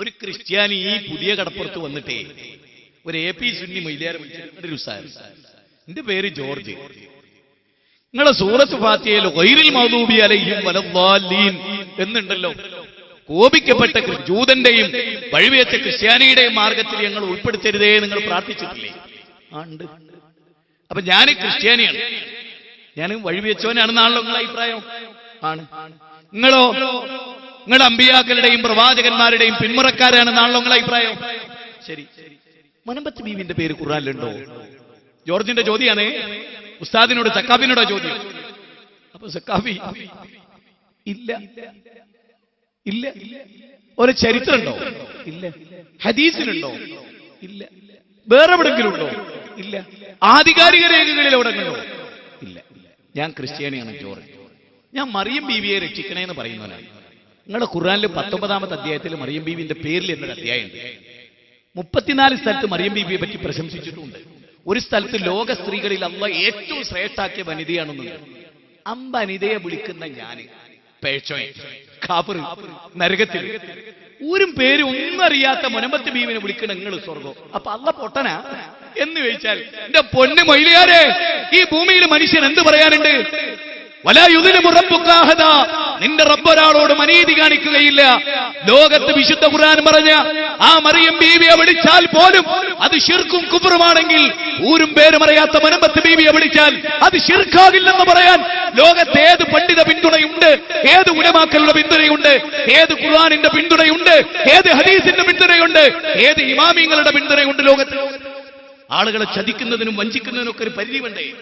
ഒരു ക്രിസ്ത്യാനി ഈ പുതിയ കടപ്പുറത്ത് വന്നിട്ടേ ഒരു എ പി സുന്നി മൊയ്ലിയാരെ വിളിച്ചിട്ട് എന്റെ പേര് ജോർജ്. നിങ്ങളെ സൂറത്ത് ഫാത്തിയയിൽ മൗദൂബി എന്നുണ്ടല്ലോ. കോപിക്കപ്പെട്ട ജൂതന്റെയും വഴിവേറ്റ ക്രിസ്ത്യാനിയുടെയും മാർഗത്തിൽ ഞങ്ങൾ ഉൾപ്പെടുത്തരുതേ നിങ്ങൾ പ്രാർത്ഥിച്ചിട്ടില്ലേ? ആണ്ട് അപ്പൊ ഞാൻ ക്രിസ്ത്യാനിയാണ്. ഞാൻ വഴിവെച്ചവനാണെന്നാണല്ലോ നിങ്ങളെ അഭിപ്രായം? ആണ്. നിങ്ങളോ? നിങ്ങളുടെ അമ്പിയാക്കളുടെയും പ്രവാചകന്മാരുടെയും പിന്മുറക്കാരാണെന്നാണല്ലോ നിങ്ങളെ അഭിപ്രായം. ശരി. മുനമ്പത്ത് ബീവിന്റെ പേര് ഖുറാനിലുണ്ടോ ജോർജിന്റെ ചോദ്യമാണ് ഉസ്താദിനോട് സക്കാബിനോടോ ചോദ്യം. അപ്പൊ സക്കാബി ഇല്ല. ഇല്ല. ഒരു ചരിത്രമുണ്ടോ? ഇല്ല. ഹദീസിലുണ്ടോ? ഇല്ല. വേറെ എവിടെങ്കിലും ഉണ്ടോ? ഇല്ല. ആധികാരിക രേഖകളിൽ എവിടെങ്കിലോ ഇല്ല. ഞാൻ ക്രിസ്ത്യാനിയാണ് ജോർജ്. ഞാൻ മറിയം ബീവിയെ രക്ഷിക്കണേ എന്ന് പറയുന്നവനാണ്. നിങ്ങളുടെ ഖുർആനിൽ പത്തൊമ്പതാമത്തെ അധ്യായത്തിൽ മറിയം ബീവിന്റെ പേരിൽ എന്നൊരു അധ്യായമുണ്ട്. മുപ്പത്തിനാല് സ്ഥലത്ത് മറിയം ബീവിയെ പറ്റി പ്രശംസിച്ചിട്ടുണ്ട്. ഒരു സ്ഥലത്ത് ലോക സ്ത്രീകളിൽ അള്ള ഏറ്റവും ശ്രേഷ്ഠാക്കിയ വനിതയാണെന്ന് അമ്പനിതയെ വിളിക്കുന്ന ഞാൻ. നരകത്തിൽ. ഊരും പേര് ഒന്നും അറിയാത്ത മുനമ്പത്ത് ബീവിനെ വിളിക്കണ നിങ്ങൾ സ്വർഗം അപ്പൊ അല്ല പൊട്ടനാ? എന്ന് ചോദിച്ചാൽ എന്റെ പൊന്ന് മൊയിലിയാരെ ഈ ഭൂമിയിൽ മനുഷ്യൻ എന്ത് പറയാനുണ്ട്? വലായുതിന് മുറപ്പുക്കാഹത നിന്റെ റബ്ബൊരാളോട് അനീതി കാണിക്കുകയില്ല. ലോകത്ത് വിശുദ്ധ ഖുർആൻ പറഞ്ഞ ആ മറിയം ബീവിയെ വിളിച്ചാൽ പോലും അത് ഷിർക്കും കുബറുമാണെങ്കിൽ ഊരും പേരും അറിയാത്ത മനമ്പത്ത് ബീവിയെ വിളിച്ചാൽ അത് ഷിർക്കാകില്ലെന്ന് പറയാൻ ലോകത്ത് ഏത് പണ്ഡിത പിന്തുണയുണ്ട്? ഏത് ഉലമാക്കളുടെ പിന്തുണയുണ്ട്? ഏത് ഖുർആനിന്റെ പിന്തുണയുണ്ട്? ഏത് ഹദീസിന്റെ പിന്തുണയുണ്ട്? ഏത് ഇമാമിങ്ങളുടെ പിന്തുണയുണ്ട് ലോകത്ത്? ആളുകളെ ചതിക്കുന്നതിനും വഞ്ചിക്കുന്നതിനും ഒക്കെ ഒരു പരിധി വേണ്ടേ?